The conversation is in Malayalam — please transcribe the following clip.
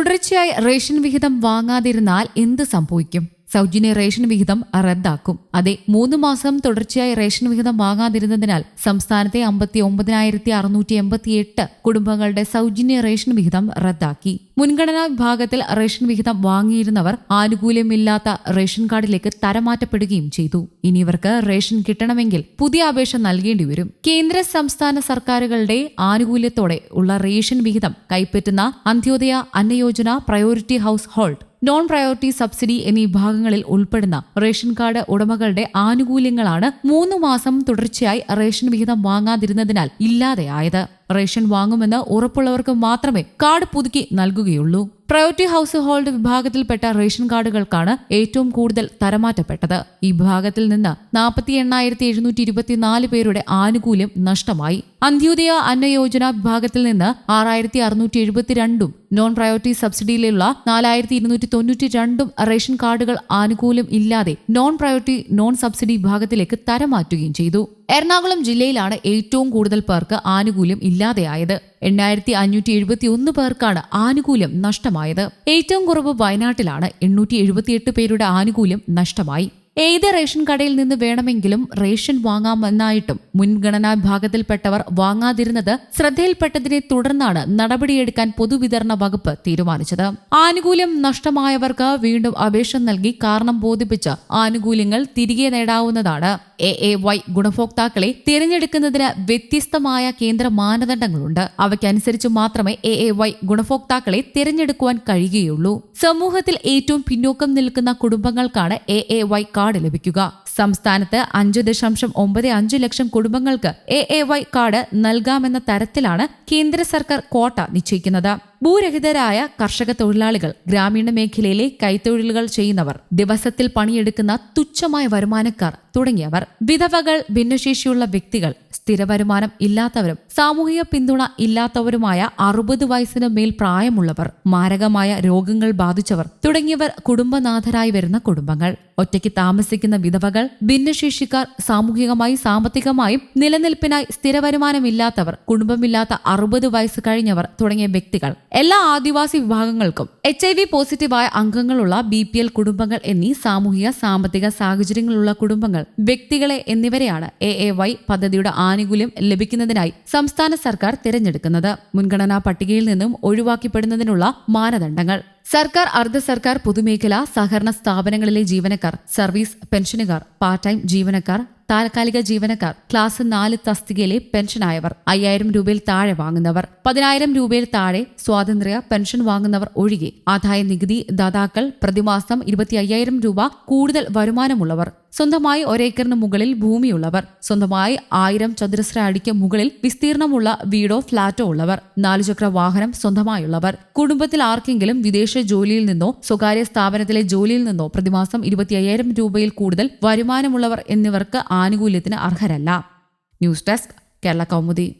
തുടർച്ചയായി റേഷൻ വിഹിതം വാങ്ങാതിരുന്നാൽ എന്ത് സംഭവിക്കും? സൗജന്യ റേഷൻ വിഹിതം റദ്ദാക്കും. അതെ മൂന്ന് മാസം തുടർച്ചയായി റേഷൻ വിഹിതം വാങ്ങാതിരുന്നതിനാൽ സംസ്ഥാനത്തെ അമ്പത്തി ഒമ്പതിനായിരത്തി അറുന്നൂറ്റി എൺപത്തി എട്ട് കുടുംബങ്ങളുടെ സൗജന്യ റേഷൻ വിഹിതം റദ്ദാക്കി. മുൻഗണനാ വിഭാഗത്തിൽ റേഷൻ വിഹിതം വാങ്ങിയിരുന്നവർ ആനുകൂല്യമില്ലാത്ത റേഷൻ കാർഡിലേക്ക് തരമാറ്റപ്പെടുകയും ചെയ്തു. ഇനി റേഷൻ കിട്ടണമെങ്കിൽ പുതിയ അപേക്ഷ നൽകേണ്ടി വരും. കേന്ദ്ര സംസ്ഥാന സർക്കാരുകളുടെ ആനുകൂല്യത്തോടെ ഉള്ള റേഷൻ വിഹിതം കൈപ്പറ്റുന്ന Antyodaya Anna Yojana priority household non priority subsidy എന്നീ വിഭാഗങ്ങളിൽ ഉൾപ്പെടുന്ന റേഷൻ കാർഡ് ഉടമകളുടെ ആനുകൂല്യങ്ങളാണ് മൂന്ന് മാസം തുടർച്ചയായി റേഷൻ വിഹിതം വാങ്ങാതിരുന്നതിനാൽ ഇല്ലാതെയായത്. റേഷൻ വാങ്ങുമെന്ന് ഉറപ്പുള്ളവർക്ക് മാത്രമേ കാർഡ് പുതുക്കി നൽകുകയുള്ളൂ. പ്രയോറിറ്റി ഹൗസ് ഹോൾഡ് വിഭാഗത്തിൽപ്പെട്ട റേഷൻ കാർഡുകൾക്കാണ് ഏറ്റവും കൂടുതൽ തരമാറ്റപ്പെട്ടത്. ഈ വിഭാഗത്തിൽ നിന്ന് നാൽപ്പത്തി എണ്ണായിരത്തി എഴുന്നൂറ്റി ഇരുപത്തിനാല് പേരുടെ ആനുകൂല്യം നഷ്ടമായി. അന്ത്യോദയ അന്നയോജന വിഭാഗത്തിൽ നിന്ന് ആറായിരത്തി അറുന്നൂറ്റി എഴുപത്തിരണ്ടും നോൺ പ്രയോറിറ്റി സബ്സിഡിയിലുള്ള നാലായിരത്തി ഇരുന്നൂറ്റി തൊണ്ണൂറ്റി രണ്ടും റേഷൻ കാർഡുകൾ ആനുകൂല്യം ഇല്ലാതെ നോൺ പ്രയോറിറ്റി നോൺ സബ്സിഡി വിഭാഗത്തിലേക്ക് തരമാറ്റുകയും ചെയ്തു. എറണാകുളം ജില്ലയിലാണ് ഏറ്റവും കൂടുതൽ പേർക്ക് ആനുകൂല്യം ഇല്ലാതെയായത്. എണ്ണായിരത്തി അഞ്ഞൂറ്റി എഴുപത്തി ഒന്ന് പേർക്കാണ് ആനുകൂല്യം നഷ്ടമായത്. ഏറ്റവും കുറവ് വയനാട്ടിലാണ്. എണ്ണൂറ്റി എഴുപത്തിയെട്ട് പേരുടെ ആനുകൂല്യം നഷ്ടമായി. ഏത് റേഷൻ കടയിൽ നിന്ന് വേണമെങ്കിലും റേഷൻ വാങ്ങാമെന്നായിട്ടും മുൻഗണനാ വിഭാഗത്തിൽപ്പെട്ടവർ വാങ്ങാതിരുന്നത് ശ്രദ്ധയിൽപ്പെട്ടതിനെ തുടർന്നാണ് നടപടിയെടുക്കാൻ പൊതുവിതരണ വകുപ്പ് തീരുമാനിച്ചത്. ആനുകൂല്യം നഷ്ടമായവർക്ക് വീണ്ടും അപേക്ഷ നൽകി കാരണം ബോധിപ്പിച്ച് ആനുകൂല്യങ്ങൾ തിരികെ നേടാവുന്നതാണ്. എ എ വൈ ഗുണഭോക്താക്കളെ തിരഞ്ഞെടുക്കുന്നതിന് വ്യത്യസ്തമായ കേന്ദ്ര മാനദണ്ഡങ്ങളുണ്ട്. അവയ്ക്കനുസരിച്ച് മാത്രമേ എ എ വൈ ഗുണഭോക്താക്കളെ തിരഞ്ഞെടുക്കുവാൻ കഴിയുകയുള്ളൂ. സമൂഹത്തിൽ ഏറ്റവും പിന്നോക്കം നിൽക്കുന്ന കുടുംബങ്ങൾക്കാണ് എ എ വൈ കാർഡ് ലഭിക്കുക. സംസ്ഥാനത്ത് അഞ്ചു ദശാംശം ഒമ്പത് അഞ്ച് ലക്ഷം കുടുംബങ്ങൾക്ക് എ എ വൈ കാർഡ് നൽകാമെന്ന തരത്തിലാണ് കേന്ദ്ര സർക്കാർ കോട്ട നിശ്ചയിക്കുന്നത്. ഭൂരഹിതരായ കർഷക തൊഴിലാളികൾ ഗ്രാമീണ മേഖലയിലെ കൈത്തൊഴിലുകൾ ചെയ്യുന്നവർ ദിവസത്തിൽ പണിയെടുക്കുന്ന തുച്ഛമായ വരുമാനക്കാർ തുടങ്ങിയവർ വിധവകൾ ഭിന്നശേഷിയുള്ള വ്യക്തികൾ സ്ഥിര വരുമാനം ഇല്ലാത്തവരും സാമൂഹിക പിന്തുണ ഇല്ലാത്തവരുമായ അറുപത് വയസ്സിന് മേൽ പ്രായമുള്ളവർ മാരകമായ രോഗങ്ങൾ ബാധിച്ചവർ തുടങ്ങിയവർ കുടുംബനാഥരായി വരുന്ന കുടുംബങ്ങൾ. ഒറ്റയ്ക്ക് താമസിക്കുന്ന വിധവകൾ ഭിന്നശേഷിക്കാർ സാമൂഹികമായി സാമ്പത്തികമായും നിലനിൽപ്പിനായി സ്ഥിര വരുമാനമില്ലാത്തവർ കുടുംബമില്ലാത്ത അറുപത് വയസ്സ് കഴിഞ്ഞവർ തുടങ്ങിയ വ്യക്തികൾ. എല്ലാ ആദിവാസി വിഭാഗങ്ങൾക്കും എച്ച് ഐ വി പോസിറ്റീവായ അംഗങ്ങളുള്ള ബി പി എൽ കുടുംബങ്ങൾ എന്നീ സാമൂഹിക സാമ്പത്തിക സാഹചര്യങ്ങളുള്ള കുടുംബങ്ങൾ വ്യക്തികളെ എന്നിവരെയാണ് എ എ വൈ പദ്ധതിയുടെ ആനുകൂല്യം ലഭിക്കുന്നതിനായി സംസ്ഥാന സർക്കാർ തിരഞ്ഞെടുക്കുന്നത്. മുൻഗണനാ പട്ടികയിൽ നിന്നും ഒഴിവാക്കിപ്പെടുന്നതിനുള്ള മാനദണ്ഡങ്ങൾ. സർക്കാർ അർദ്ധ സർക്കാർ പൊതുമേഖല സഹകരണ സ്ഥാപനങ്ങളിലെ ജീവനക്കാർ സർവീസ് പെൻഷനുകാർ പാർട്ട് ടൈം ജീവനക്കാർ താൽക്കാലിക ജീവനക്കാർ ക്ലാസ് നാല് തസ്തികയിലെ പെൻഷനായവർ അയ്യായിരം രൂപയിൽ താഴെ വാങ്ങുന്നവർ പതിനായിരം രൂപയിൽ താഴെ സ്വാതന്ത്ര്യ പെൻഷൻ വാങ്ങുന്നവർ ഒഴികെ ആദായ നികുതി ദാതാക്കൾ പ്രതിമാസം ഇരുപത്തി അയ്യായിരം രൂപ കൂടുതൽ വരുമാനമുള്ളവർ. സ്വന്തമായി ഒരേക്കറിന് മുകളിൽ ഭൂമിയുള്ളവർ. സ്വന്തമായി ആയിരം ചതുരശ്ര അടിക്ക് മുകളിൽ വിസ്തീർണമുള്ള വീടോ ഫ്ളാറ്റോ ഉള്ളവർ. നാലുചക്ര വാഹനം സ്വന്തമായുള്ളവർ. കുടുംബത്തിൽ ആർക്കെങ്കിലും വിദേശ ജോലിയിൽ നിന്നോ സ്വകാര്യ സ്ഥാപനത്തിലെ ജോലിയിൽ നിന്നോ പ്രതിമാസം ഇരുപത്തി അയ്യായിരം രൂപയിൽ കൂടുതൽ വരുമാനമുള്ളവർ എന്നിവർക്ക് ആനുകൂല്യത്തിന് അർഹരല്ല. News desk Kerala Kaumudi.